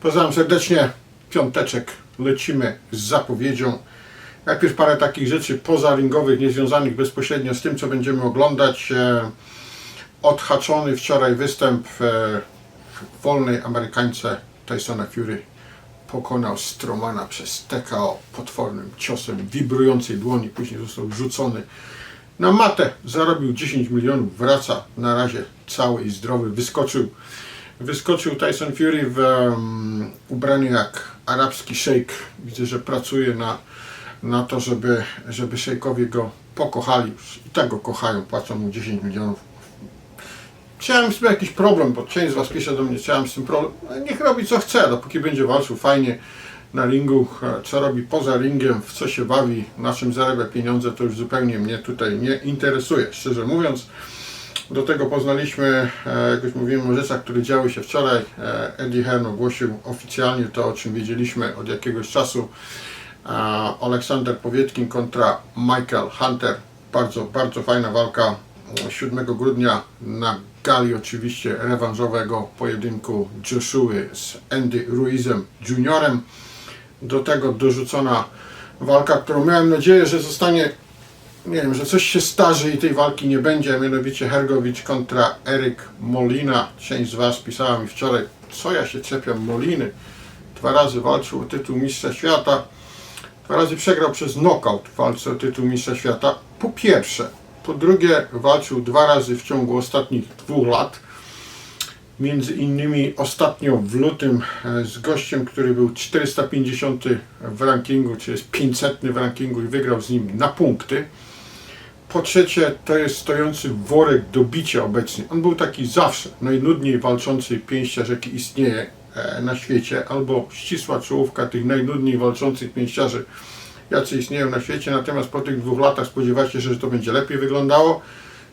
Pozdrawiam serdecznie. Piąteczek lecimy z zapowiedzią. Najpierw parę takich rzeczy pozaringowych, niezwiązanych bezpośrednio z tym, co będziemy oglądać. E, Odhaczony wczoraj występ e, w wolnej Amerykańce Tysona Fury pokonał Stromana przez TKO potwornym ciosem wibrującej dłoni. Później został rzucony na matę. Zarobił 10 milionów. Wraca na razie cały i zdrowy. Wyskoczył, wyskoczył Tyson Fury w um, ubraniu jak arabski szejk. Widzę, że pracuje na, na to, żeby, żeby szejkowie go pokochali. I tak go kochają. Płacą mu 10 milionów. Chciałem z tym jakiś problem, bo część z Was pisze do mnie, chciałem z tym problem. No, Niech robi co chce, dopóki będzie walczył fajnie na ringu, e, co robi poza ringiem, w co się bawi, na czym zarabia pieniądze, to już zupełnie mnie tutaj nie interesuje, szczerze mówiąc. Do tego poznaliśmy, e, jak już mówiłem o rzeczach, które działy się wczoraj. Eddie Hearn ogłosił oficjalnie to, o czym wiedzieliśmy od jakiegoś czasu. Aleksander Powietkin kontra Michael Hunter. Bardzo, bardzo fajna walka 7 grudnia na gali oczywiście rewanżowego pojedynku Joshua z Andy Ruizem Juniorem. Do tego dorzucona walka, którą miałem nadzieję, że zostanie, nie wiem, że coś się starzy i tej walki nie będzie, a mianowicie Hergowicz kontra Eryk Molina. Część z Was pisała mi wczoraj, co ja się czepiam Moliny. Dwa razy walczył o tytuł mistrza świata. Dwa razy przegrał przez knockout w walce o tytuł mistrza świata. Po pierwsze, po drugie walczył dwa razy w ciągu ostatnich dwóch lat. Między innymi ostatnio w lutym e, z gościem, który był 450 w rankingu, czy jest 500 w rankingu i wygrał z nim na punkty. Po trzecie, to jest stojący worek do bicia obecnie. On był taki zawsze najnudniej walczący pięściarz, jaki istnieje e, na świecie, albo ścisła czołówka tych najnudniej walczących pięściarzy, jacy istnieją na świecie. Natomiast po tych dwóch latach spodziewacie się, że to będzie lepiej wyglądało.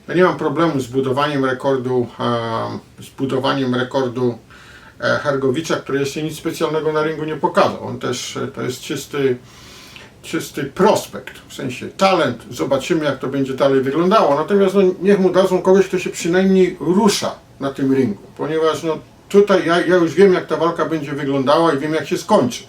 Ja nie mam problemu z budowaniem rekordu, e, z budowaniem rekordu e, Hergowicza, który jeszcze nic specjalnego na ringu nie pokazał. On też to jest czysty, czysty prospekt, w sensie talent. Zobaczymy, jak to będzie dalej wyglądało. Natomiast no, niech mu dadzą kogoś, kto się przynajmniej rusza na tym ringu, ponieważ no, tutaj ja, ja już wiem, jak ta walka będzie wyglądała i wiem, jak się skończy.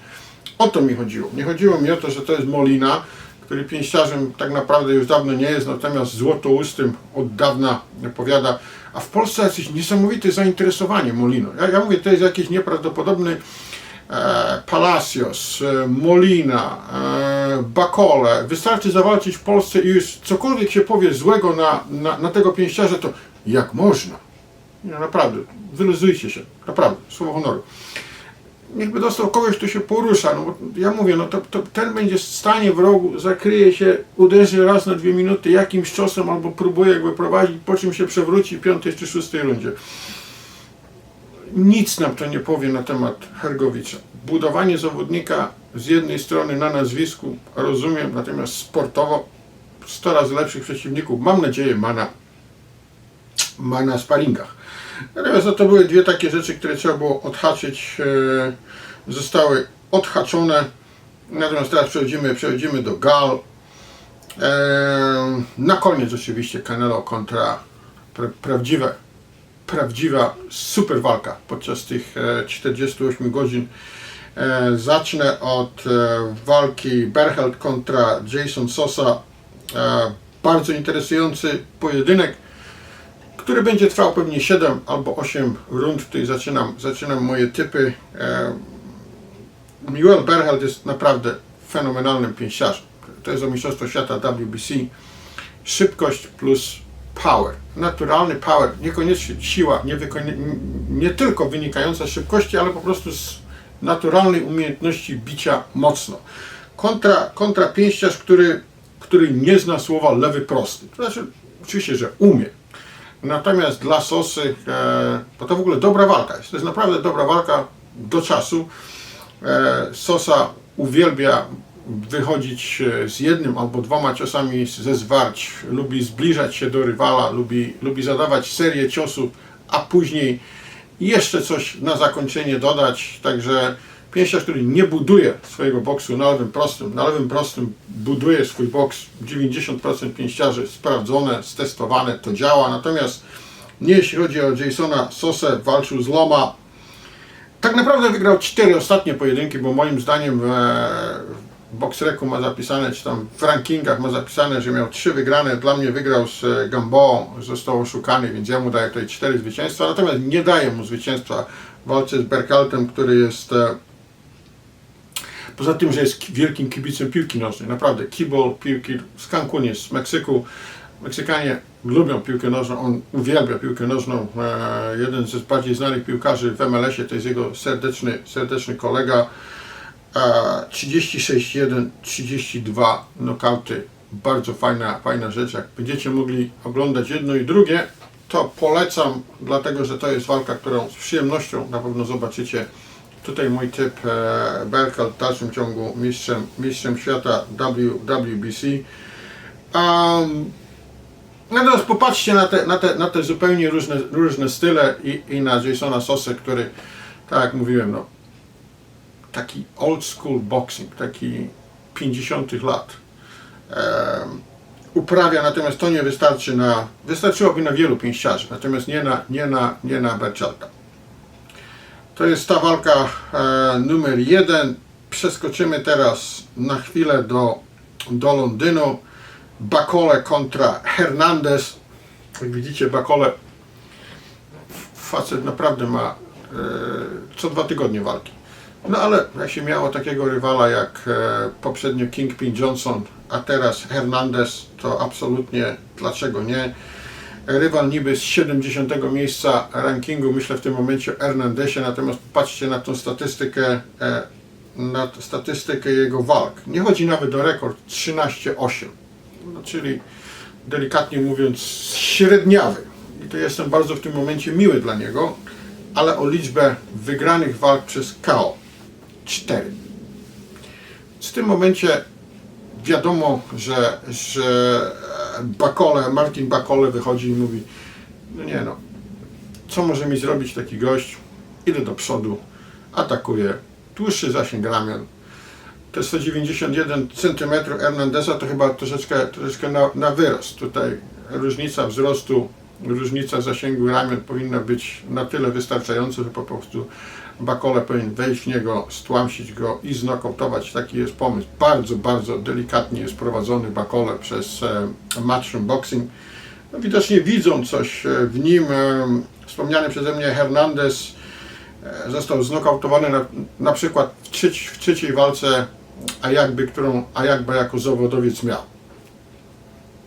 O to mi chodziło. Nie chodziło mi o to, że to jest Molina, który pięściarzem tak naprawdę już dawno nie jest, natomiast złotoustym od dawna powiada, a w Polsce jakiś niesamowite zainteresowanie Molino. Ja, ja mówię, to jest jakiś nieprawdopodobny Palacios, e, Molina, e, Bacole. Wystarczy zawalczyć w Polsce i już cokolwiek się powie złego na, na, na tego pięściarza, to jak można? Nie, naprawdę, wyluzujcie się, naprawdę, słowo honoru niechby dostał kogoś, kto się porusza. No, ja mówię, no to, to ten będzie stanie w rogu, zakryje się, uderzy raz na dwie minuty jakimś ciosem albo próbuje jakby prowadzić, po czym się przewróci w piątej czy szóstej rundzie. Nic nam to nie powie na temat Hergowicza. Budowanie zawodnika z jednej strony na nazwisku rozumiem, natomiast sportowo 100 razy lepszych przeciwników, mam nadzieję, ma na, ma na sparingach. Natomiast to były dwie takie rzeczy, które trzeba było odhaczyć. e, Zostały odhaczone. Natomiast teraz przechodzimy, przechodzimy do gal. E, Na koniec oczywiście Canelo kontra pra, prawdziwe, prawdziwa super walka podczas tych e, 48 godzin. E, Zacznę od e, walki Berheld kontra Jason Sosa. E, Bardzo interesujący pojedynek który będzie trwał pewnie 7 albo 8 rund. Tutaj zaczynam, zaczynam moje typy. E, Miguel Berheld jest naprawdę fenomenalnym pięściarzem. To jest o Mistrzostwo Świata WBC. Szybkość plus power. Naturalny power, niekoniecznie siła, nie, nie tylko wynikająca z szybkości, ale po prostu z naturalnej umiejętności bicia mocno. Kontra, kontra pięściarz, który, który nie zna słowa lewy prosty. To znaczy, oczywiście, że umie, Natomiast dla Sosy, e, bo to w ogóle dobra walka jest. To jest naprawdę dobra walka do czasu. E, Sosa uwielbia wychodzić e, z jednym albo dwoma ciosami ze zwarć. Lubi zbliżać się do rywala, lubi, lubi zadawać serię ciosów, a później jeszcze coś na zakończenie dodać. Także pięściarz, który nie buduje swojego boksu na lewym prostym, na lewym prostym buduje swój boks. 90% pięściarzy sprawdzone, stestowane, to działa. Natomiast nie jeśli chodzi o Jasona Sosę, walczył z Loma. tak naprawdę wygrał cztery ostatnie pojedynki, bo moim zdaniem w Boxreku ma zapisane, czy tam w rankingach ma zapisane, że miał trzy wygrane. Dla mnie wygrał z e, Gamboą, został oszukany, więc ja mu daję tutaj cztery zwycięstwa. Natomiast nie daję mu zwycięstwa w walce z Berkaltem, który jest e, Poza tym, że jest ki- wielkim kibicem piłki nożnej, naprawdę kibol piłki z Cancun z Meksyku. Meksykanie lubią piłkę nożną, on uwielbia piłkę nożną. E, jeden z bardziej znanych piłkarzy w MLS-ie to jest jego serdeczny, serdeczny kolega. E, 36-1, 32 nokauty. Bardzo fajna, fajna rzecz. Jak będziecie mogli oglądać jedno i drugie, to polecam, dlatego że to jest walka, którą z przyjemnością na pewno zobaczycie. Tutaj mój typ e, Berkel w dalszym ciągu mistrzem, mistrzem świata WWBC. Um, no teraz popatrzcie na te, na te, na te zupełnie różne, różne style i, i na Jasona Sosę, który, tak jak mówiłem, no, taki old school boxing, taki 50 lat uprawia, natomiast to nie wystarczy na, wystarczyłoby na wielu pięściarzy, natomiast nie na, nie na, nie na Berczelta. To jest ta walka e, numer jeden. Przeskoczymy teraz na chwilę do, do Londynu. Bakole kontra Hernandez. Jak widzicie, Bakole facet naprawdę ma e, co dwa tygodnie walki. No ale jak się miało takiego rywala jak e, poprzednio Kingpin Johnson, a teraz Hernandez, to absolutnie dlaczego nie? Rywal niby z 70 miejsca rankingu, myślę w tym momencie o Hernandezie, natomiast patrzcie na tą statystykę, e, na statystykę jego walk. Nie chodzi nawet o rekord 13-8, no, czyli delikatnie mówiąc średniawy. I to jestem bardzo w tym momencie miły dla niego, ale o liczbę wygranych walk przez KO 4. W tym momencie wiadomo, że, że Bakole, Martin Bakole wychodzi i mówi, no nie no, co może mi zrobić taki gość? Idę do przodu, atakuję, dłuższy zasięg ramion. Te 191 cm Hernandeza to chyba troszeczkę, troszeczkę na, na wyrost. Tutaj różnica wzrostu, różnica zasięgu ramion powinna być na tyle wystarczająca, że po prostu Bakole powinien wejść w niego, stłamsić go i znokautować. Taki jest pomysł. Bardzo, bardzo delikatnie jest prowadzony Bakole przez e, Matchroom Boxing. No, widocznie widzą coś e, w nim. E, wspomniany przeze mnie Hernandez został znokautowany na, na przykład w, trzeci, w trzeciej walce Ajakby, którą Ajakba jako zawodowiec miał.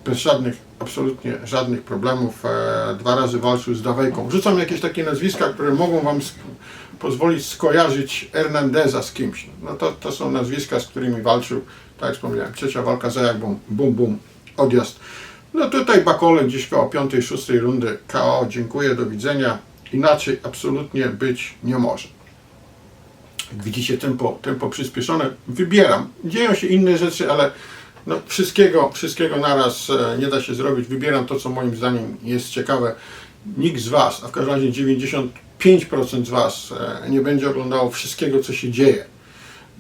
Bez żadnych, absolutnie żadnych problemów. E, dwa razy walczył z Dawejką. Rzucam jakieś takie nazwiska, które mogą Wam sk- pozwolić skojarzyć Hernandeza z kimś. No to, to są nazwiska, z którymi walczył. Tak jak wspomniałem, trzecia walka za Ajakbą, bum bum, odjazd. No tutaj Bakole gdzieś koło piątej, szóstej rundy KO. Dziękuję, do widzenia. Inaczej absolutnie być nie może. Jak widzicie, tempo, tempo przyspieszone. Wybieram. Dzieją się inne rzeczy, ale no, wszystkiego, wszystkiego naraz e, nie da się zrobić. Wybieram to, co moim zdaniem jest ciekawe. Nikt z Was, a w każdym razie 95% z Was e, nie będzie oglądało wszystkiego, co się dzieje.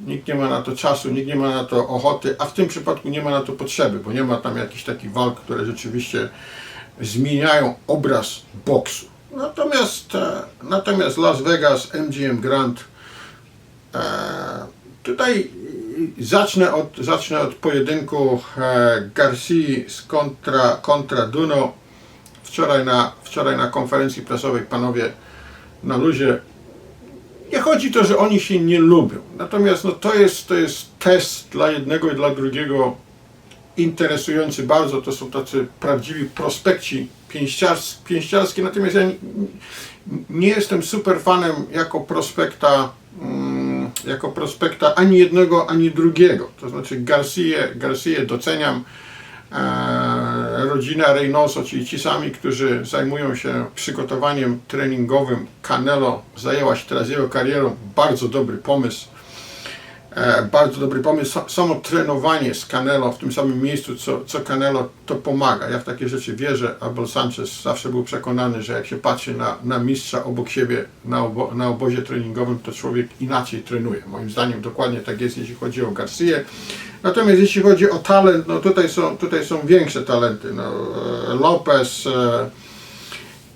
Nikt nie ma na to czasu, nikt nie ma na to ochoty, a w tym przypadku nie ma na to potrzeby, bo nie ma tam jakichś takich walk, które rzeczywiście zmieniają obraz boksu. Natomiast, e, natomiast Las Vegas, MGM Grand, tutaj zacznę od, zacznę od pojedynku e, Garcia z kontra, kontra Duno. Wczoraj na, wczoraj na konferencji prasowej panowie na luzie nie chodzi to, że oni się nie lubią. Natomiast no, to, jest, to jest test dla jednego i dla drugiego interesujący bardzo. To są tacy prawdziwi prospekci pięściars, pięściarskie. Natomiast ja nie, nie jestem super fanem jako prospekta, mm, jako prospekta ani jednego, ani drugiego. To znaczy Garcia, Garcia doceniam. E, rodzina Reynoso, czyli ci sami, którzy zajmują się przygotowaniem treningowym Canelo, zajęła się teraz jego karierą. Bardzo dobry pomysł. E, bardzo dobry pomysł. Sa- Samo trenowanie z Canelo w tym samym miejscu, co, co Canelo, to pomaga. Ja w takie rzeczy wierzę. Abel Sanchez zawsze był przekonany, że jak się patrzy na, na mistrza obok siebie na, obo, na obozie treningowym, to człowiek inaczej trenuje. Moim zdaniem dokładnie tak jest, jeśli chodzi o Garcję. Natomiast jeśli chodzi o talent, no tutaj są, tutaj są większe talenty. No, e, Lopez, e,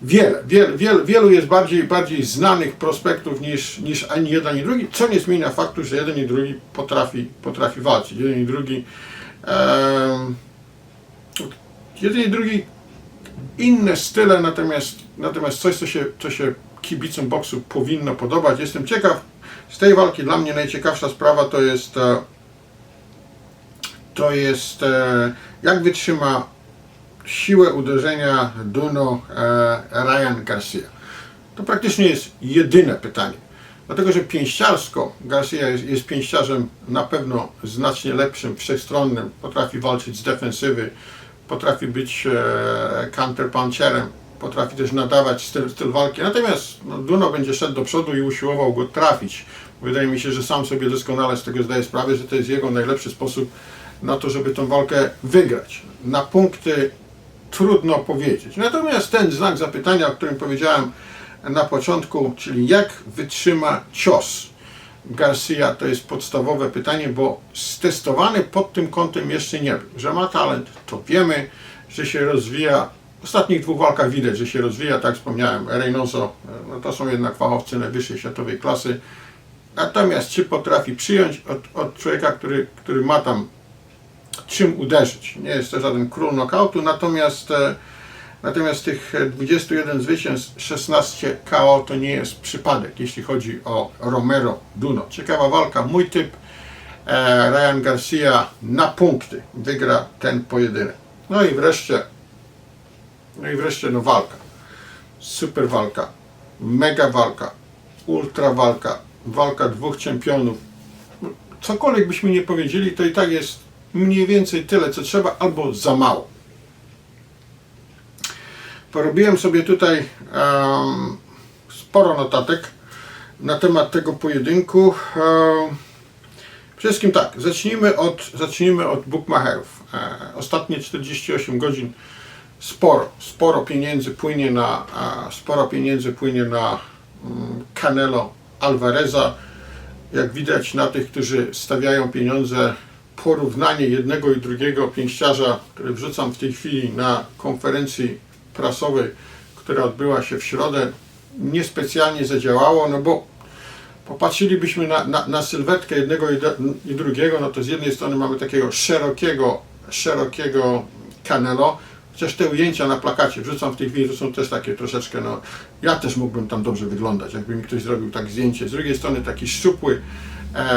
wiele, wiele, wiele, wielu jest bardziej, bardziej znanych prospektów niż, niż ani jeden, ani drugi, co nie zmienia faktu, że jeden i drugi potrafi, potrafi walczyć. Jeden i drugi em, jeden i drugi inne style, natomiast, natomiast coś, co się, co się kibicom boksu powinno podobać. Jestem ciekaw, z tej walki dla mnie najciekawsza sprawa to jest e, to jest e, jak wytrzyma siłę uderzenia Duno e, Ryan Garcia. To praktycznie jest jedyne pytanie. Dlatego, że pięściarsko Garcia jest, jest pięściarzem na pewno znacznie lepszym, wszechstronnym, potrafi walczyć z defensywy, potrafi być e, counterpuncherem, potrafi też nadawać styl, styl walki. Natomiast no, Duno będzie szedł do przodu i usiłował go trafić. Wydaje mi się, że sam sobie doskonale z tego zdaje sprawę, że to jest jego najlepszy sposób na to, żeby tą walkę wygrać. Na punkty trudno powiedzieć. Natomiast ten znak zapytania, o którym powiedziałem na początku, czyli jak wytrzyma cios Garcia, to jest podstawowe pytanie, bo stestowany pod tym kątem jeszcze nie był. Że ma talent, to wiemy, że się rozwija. W ostatnich dwóch walkach widać, że się rozwija, tak wspomniałem, Reynoso, no to są jednak fachowcy najwyższej światowej klasy. Natomiast czy potrafi przyjąć od, od człowieka, który, który ma tam czym uderzyć. Nie jest to żaden król knockoutu, natomiast, e, natomiast tych 21 zwycięstw, 16 KO to nie jest przypadek, jeśli chodzi o Romero Duno. Ciekawa walka, mój typ. E, Ryan Garcia na punkty wygra ten pojedynek. No i wreszcie, no i wreszcie no walka. Super walka, mega walka, ultra walka, walka dwóch czempionów. Cokolwiek byśmy nie powiedzieli, to i tak jest mniej więcej tyle, co trzeba, albo za mało. Porobiłem sobie tutaj em, sporo notatek na temat tego pojedynku. Um, wszystkim tak, zacznijmy od, zacznijmy od bookmacherów. E, ostatnie 48 godzin sporo, sporo pieniędzy płynie na, a, sporo pieniędzy płynie na mm, Canelo Alvareza. Jak widać na tych, którzy stawiają pieniądze porównanie jednego i drugiego pięściarza, który wrzucam w tej chwili na konferencji prasowej, która odbyła się w środę, niespecjalnie zadziałało, no bo popatrzylibyśmy na, na, na sylwetkę jednego i, i drugiego, no to z jednej strony mamy takiego szerokiego, szerokiego Canelo, chociaż te ujęcia na plakacie wrzucam w tej chwili, to są też takie troszeczkę, no ja też mógłbym tam dobrze wyglądać, jakby mi ktoś zrobił tak zdjęcie. Z drugiej strony taki szczupły,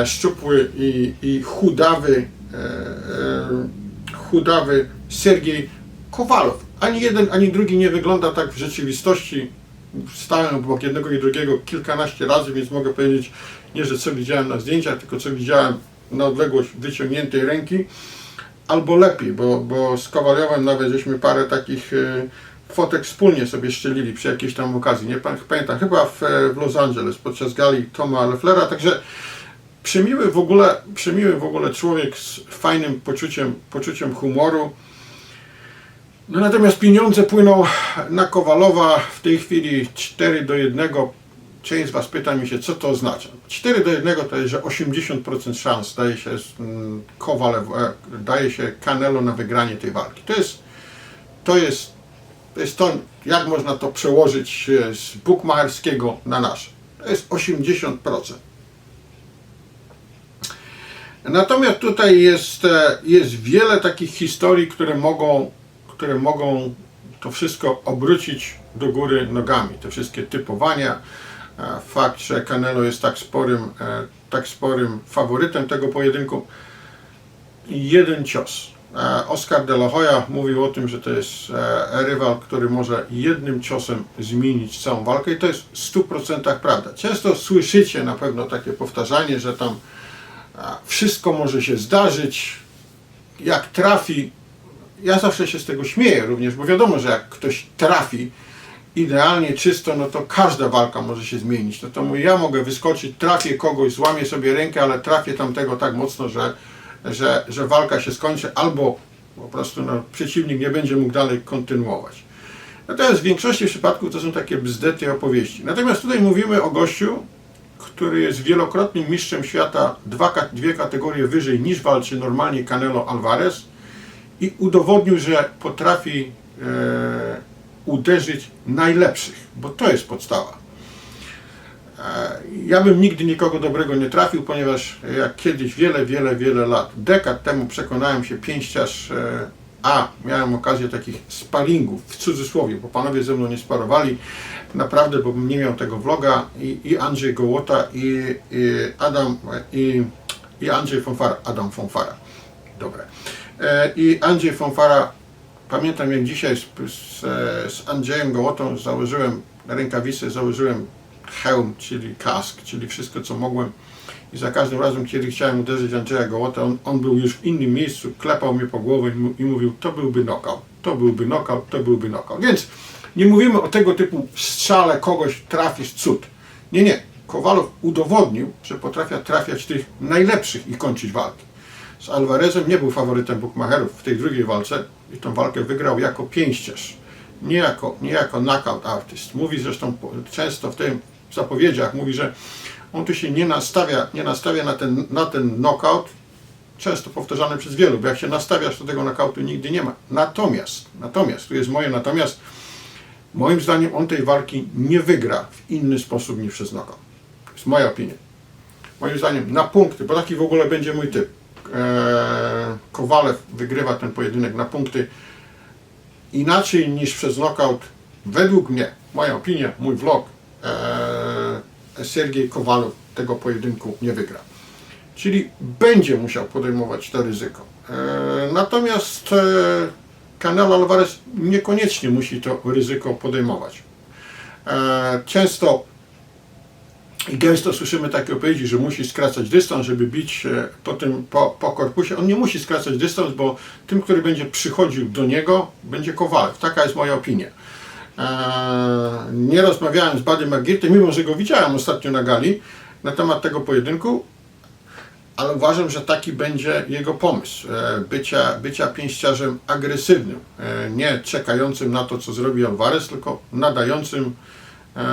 szczupły i, i chudawy, e, e, chudawy Sergiej Kowalow. Ani jeden, ani drugi nie wygląda tak w rzeczywistości. Stałem obok jednego i drugiego kilkanaście razy, więc mogę powiedzieć nie, że co widziałem na zdjęciach, tylko co widziałem na odległość wyciągniętej ręki. Albo lepiej, bo, bo z Kowaliowem nawet żeśmy parę takich e, fotek wspólnie sobie szczelili przy jakiejś tam okazji. Nie pamiętam, chyba w, e, w Los Angeles podczas gali Toma Lefflera, także przemiły w ogóle, przemiły w ogóle człowiek z fajnym poczuciem, poczuciem humoru. No natomiast pieniądze płyną na Kowalowa w tej chwili 4 do 1. Część z Was pyta mi się, co to oznacza. 4 do 1 to jest, że 80% szans daje się mm, Kowalew, e, daje się Canelo na wygranie tej walki. To jest, to jest, to jest to, jak można to przełożyć e, z bukmacherskiego na nasze. To jest 80%. Natomiast tutaj jest, e, jest wiele takich historii, które mogą, które mogą to wszystko obrócić do góry nogami. Te wszystkie typowania, e, fakt, że Canelo jest tak sporym, e, tak sporym faworytem tego pojedynku. Jeden cios. Oscar de la Hoya mówił o tym, że to jest rywal, który może jednym ciosem zmienić całą walkę i to jest w 100% prawda. Często słyszycie na pewno takie powtarzanie, że tam wszystko może się zdarzyć, jak trafi. Ja zawsze się z tego śmieję również, bo wiadomo, że jak ktoś trafi idealnie czysto, no to każda walka może się zmienić. No to mówię, ja mogę wyskoczyć, trafię kogoś, złamię sobie rękę, ale trafię tamtego tak mocno, że, że, że walka się skończy, albo po prostu no, przeciwnik nie będzie mógł dalej kontynuować. Natomiast w większości przypadków to są takie bzdety opowieści. Natomiast tutaj mówimy o gościu, który jest wielokrotnym mistrzem świata, dwa, dwie kategorie wyżej niż walczy normalnie Canelo Alvarez i udowodnił, że potrafi e, uderzyć najlepszych, bo to jest podstawa. E, Ja bym nigdy nikogo dobrego nie trafił, ponieważ jak kiedyś, wiele, wiele, wiele lat, dekad temu przekonałem się pięściarz, e, a miałem okazję takich sparingów, w cudzysłowie, bo panowie ze mną nie sparowali, naprawdę, bo bym nie miał tego vloga i, i Andrzej Gołota i, i Adam i, i Andrzej Fonfara, Adam Fonfara, dobre. I Andrzej Fonfara, pamiętam jak dzisiaj z, z, z Andrzejem Gołotą założyłem rękawice, założyłem hełm, czyli kask, czyli wszystko co mogłem. I za każdym razem, kiedy chciałem uderzyć Andrzeja Gołota, on, on był już w innym miejscu, klepał mnie po głowie i, mówił, to byłby knockout, to byłby knockout, to byłby knockout. Więc nie mówimy o tego typu strzale kogoś, trafisz cud. Nie, nie. Kowalow udowodnił, że potrafi trafiać tych najlepszych i kończyć walki. Z Alvarezem nie był faworytem bookmacherów w tej drugiej walce i tą walkę wygrał jako pięściarz, nie jako, nie jako knockout artist. Mówi zresztą często w tym zapowiedziach, mówi, że on tu się nie nastawia, nie nastawia na ten, na ten knockout, często powtarzany przez wielu, bo jak się nastawiasz, to tego knockoutu nigdy nie ma. Natomiast, natomiast, tu jest moje natomiast, moim zdaniem on tej walki nie wygra w inny sposób niż przez knockout. To jest moja opinia. Moim zdaniem na punkty, bo taki w ogóle będzie mój typ. Eee, Kowalew wygrywa ten pojedynek na punkty inaczej niż przez knockout. Według mnie, moja opinia, mój vlog, eee, Sergiej Kowalow tego pojedynku nie wygra. Czyli będzie musiał podejmować to ryzyko. Eee, natomiast e, Canelo Alvarez niekoniecznie musi to ryzyko podejmować. Eee, często i gęsto słyszymy takie odpowiedzi, że musi skracać dystans, żeby bić e, po, tym, po, po korpusie. On nie musi skracać dystans, bo tym, który będzie przychodził do niego, będzie Kowalew. Taka jest moja opinia. Nie rozmawiałem z Buddy McGirty, mimo że go widziałem ostatnio na gali na temat tego pojedynku, ale uważam, że taki będzie jego pomysł. E, bycia, bycia pięściarzem agresywnym, e, nie czekającym na to, co zrobi Alvarez, tylko nadającym, e,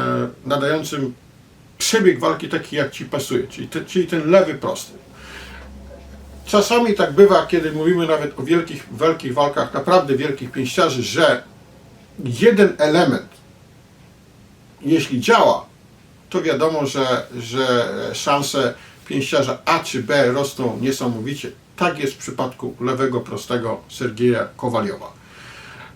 nadającym przebieg walki taki, jak ci pasuje, czyli, te, czyli ten lewy prosty. Czasami tak bywa, kiedy mówimy nawet o wielkich, wielkich walkach, naprawdę wielkich pięściarzy, że jeden element, jeśli działa, to wiadomo, że, że szanse pięściarza A czy B rosną niesamowicie. Tak jest w przypadku lewego prostego Sergieja Kowaliowa.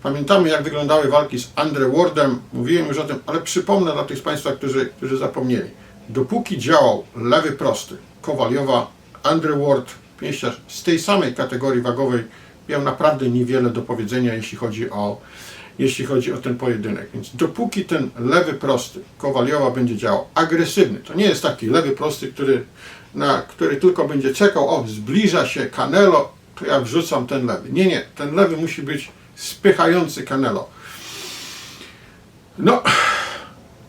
Pamiętamy, jak wyglądały walki z Andre Wardem, mówiłem już o tym, ale przypomnę dla tych z Państwa, którzy, którzy zapomnieli. Dopóki działał lewy prosty Kowaliowa, Andre Ward, pięściarz z tej samej kategorii wagowej, miał naprawdę niewiele do powiedzenia, jeśli chodzi o, jeśli chodzi o ten pojedynek. Więc dopóki ten lewy prosty Kowaliowa będzie działał agresywny, to nie jest taki lewy prosty, który, na, który tylko będzie czekał, o zbliża się Canelo, to ja wrzucam ten lewy. Nie, nie, ten lewy musi być spychający Canelo. No,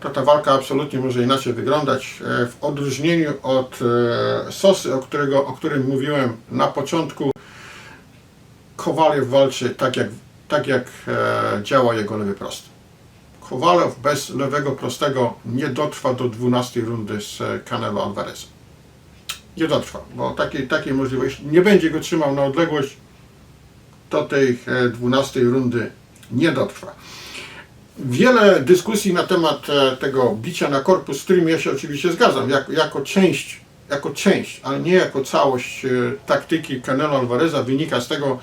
to ta walka absolutnie może inaczej wyglądać. E, W odróżnieniu od e, Sosy, o, którego, o którym mówiłem na początku, Kowalew walczy tak jak, tak jak e, działa jego lewy prosty. Kowalew bez lewego prostego nie dotrwa do 12 rundy z e, Canelo Alvarezem. Nie dotrwa, bo takiej, takiej możliwości nie będzie go trzymał na odległość do tej e, 12 rundy nie dotrwa. Wiele dyskusji na temat e, tego bicia na korpus, z którym ja się oczywiście zgadzam, jak, jako część, jako część, ale nie jako całość e, taktyki Canelo Alvareza wynika z tego,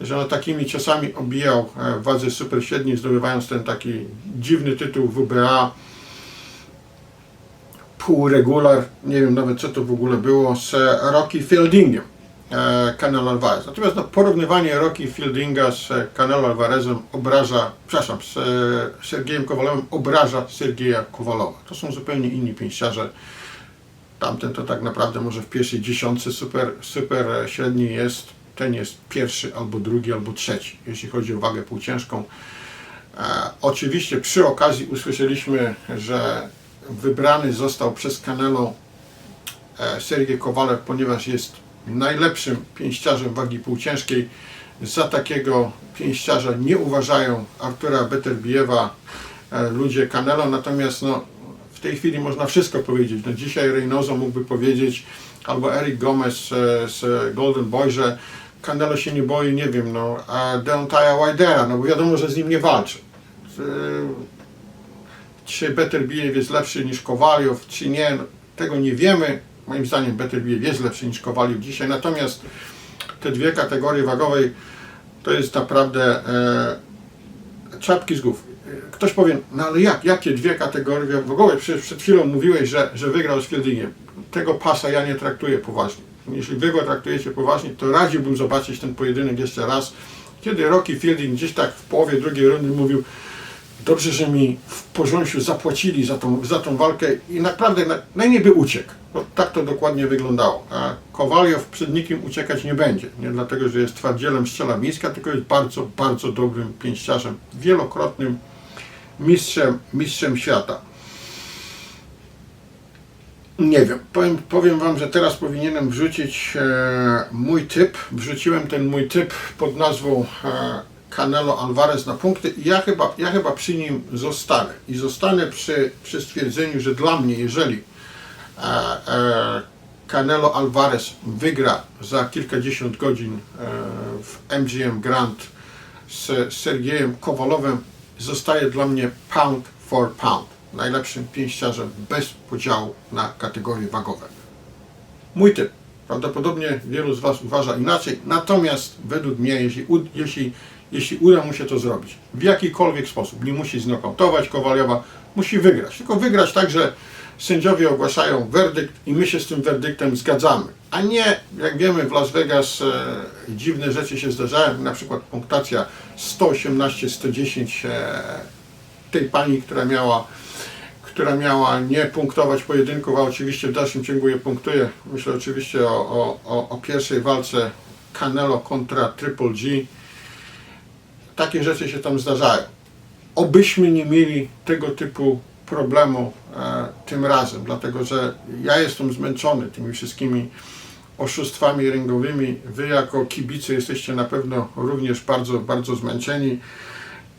że on takimi ciosami obijał e, wadze super średniej, zdobywając ten taki dziwny tytuł WBA półregular, nie wiem nawet co to w ogóle było, z Rocky Fieldingiem. e, Canelo Alvarez. Natomiast no, porównywanie Rocky Fieldinga z Canelo Alvarezem obraża, przepraszam, z e, Sergiejem Kowalowem obraża Sergieja Kowalowa. To są zupełnie inni pięściarze. Tamten to tak naprawdę może w pierwszej dziesiątce super, super średniej jest, ten jest pierwszy albo drugi albo trzeci, jeśli chodzi o wagę półciężką. E, oczywiście przy okazji usłyszeliśmy, że wybrany został przez Canelo e, Sergiej Kowalew, ponieważ jest najlepszym pięściarzem wagi półciężkiej. Za takiego pięściarza nie uważają Artura Beterbijewa e, ludzie Canelo, natomiast no, w tej chwili można wszystko powiedzieć. No, dzisiaj Reynoso mógłby powiedzieć, albo Eric Gomez e, z Golden Boy, że Canelo się nie boi, nie wiem, no, a Deontaya Wildera, no bo wiadomo, że z nim nie walczy. czy Beterbiev jest lepszy niż Kowaliow, czy nie, no, tego nie wiemy. Moim zdaniem Beterbiev jest lepszy niż Kowaliow dzisiaj, natomiast te dwie kategorie wagowe to jest naprawdę e, czapki z głów. Ktoś powie, no ale jak, jakie dwie kategorie wagowe? Przecież przed chwilą mówiłeś, że, że wygrał z Fieldingiem. Tego pasa ja nie traktuję poważnie. Jeśli wy go traktujecie poważnie, to radziłbym zobaczyć ten pojedynek jeszcze raz. Kiedy Rocky Fielding gdzieś tak w połowie drugiej rundy mówił, dobrze, że mi w porządku zapłacili za tą, za tą walkę i naprawdę na, najmniej by uciekł. Bo tak to dokładnie wyglądało. A Kowaliow przed nikim uciekać nie będzie. Nie dlatego, że jest twardzielem strzela miejska, tylko jest bardzo, bardzo dobrym pięściarzem. Wielokrotnym mistrzem, mistrzem świata. Nie wiem, powiem, powiem Wam, że teraz powinienem wrzucić e, mój typ. Wrzuciłem ten mój typ pod nazwą e, Canelo Alvarez na punkty i ja chyba, ja chyba przy nim zostanę. I zostanę przy, przy stwierdzeniu, że dla mnie, jeżeli e, e, Canelo Alvarez wygra za kilkadziesiąt godzin e, w MGM Grand z Sergiejem Kowalowem, zostaje dla mnie pound for pound najlepszym pięściarzem bez podziału na kategorie wagowe. Mój typ. Prawdopodobnie wielu z Was uważa inaczej, natomiast według mnie, jeśli, jeśli, jeśli uda mu się to zrobić w jakikolwiek sposób, nie musi znokautować Kowaliowa, musi wygrać. Tylko wygrać tak, że sędziowie ogłaszają werdykt i my się z tym werdyktem zgadzamy. A nie, jak wiemy, w Las Vegas e, dziwne rzeczy się zdarzają, na przykład punktacja 118-110 e, tej pani, która miała, która miała nie punktować pojedynków, a oczywiście w dalszym ciągu je punktuje. Myślę oczywiście o, o, o, pierwszej walce Canelo kontra Triple G. Takie rzeczy się tam zdarzają. Obyśmy nie mieli tego typu problemu e, tym razem, dlatego że ja jestem zmęczony tymi wszystkimi oszustwami ringowymi. Wy jako kibice jesteście na pewno również bardzo, bardzo zmęczeni.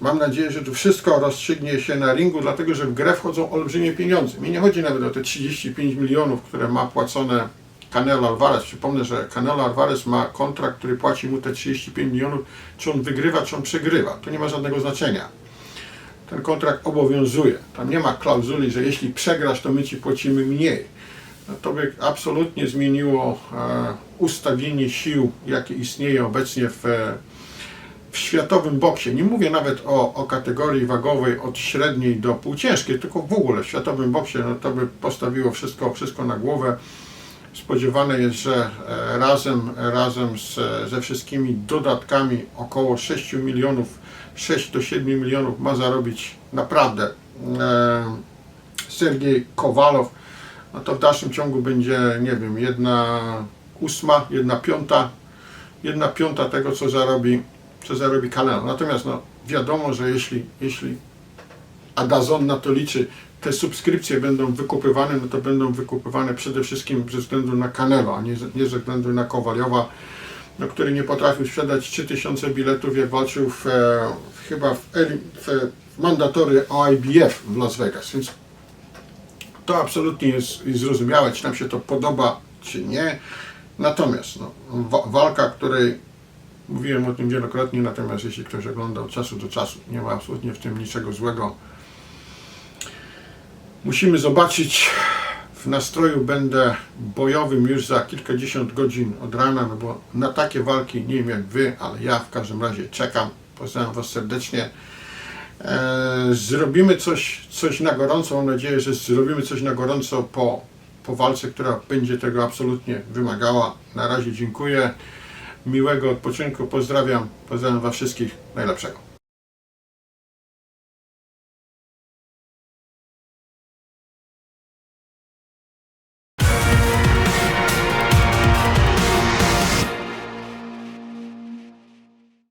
Mam nadzieję, że to wszystko rozstrzygnie się na ringu, dlatego że w grę wchodzą olbrzymie pieniądze. Mi nie chodzi nawet o te 35 milionów, które ma płacone Canelo Alvarez. Przypomnę, że Canelo Alvarez ma kontrakt, który płaci mu te 35 milionów, czy on wygrywa, czy on przegrywa. To nie ma żadnego znaczenia. Ten kontrakt obowiązuje. Tam nie ma klauzuli, że jeśli przegrasz, to my ci płacimy mniej. No to by absolutnie zmieniło e, ustawienie sił, jakie istnieje obecnie w, e, w światowym boksie. Nie mówię nawet o, o kategorii wagowej od średniej do półciężkiej, tylko w ogóle w światowym boksie no to by postawiło wszystko, wszystko na głowę. Spodziewane jest, że e, razem, razem z, ze wszystkimi dodatkami około 6 milionów, 6 do 7 milionów ma zarobić naprawdę e, Sergiej Kowalow. No to w dalszym ciągu będzie, nie wiem, jedna ósma, jedna piąta, jedna piąta tego, co zarobi, co zarobi Canelo. Natomiast no, wiadomo, że jeśli, jeśli a Dazon na to liczy, te subskrypcje będą wykupywane, no to będą wykupywane przede wszystkim ze względu na Canelo, a nie, nie ze względu na Kowaliowa, no, który nie potrafił sprzedać 3000 biletów, jak walczył w, e, chyba w, w, w mandatory OIBF w Las Vegas, więc to absolutnie jest, jest zrozumiałe, czy nam się to podoba, czy nie. Natomiast no, wa- walka, której mówiłem o tym wielokrotnie, natomiast jeśli ktoś ogląda od czasu do czasu, nie ma absolutnie w tym niczego złego. Musimy zobaczyć. W nastroju będę bojowym już za kilkadziesiąt godzin od rana, no bo na takie walki, nie wiem jak wy, ale ja w każdym razie czekam. Pozdrawiam Was serdecznie. E, zrobimy coś, coś na gorąco. Mam nadzieję, że zrobimy coś na gorąco po, po walce, która będzie tego absolutnie wymagała. Na razie dziękuję. Miłego odpoczynku. Pozdrawiam. Pozdrawiam Was wszystkich. Najlepszego.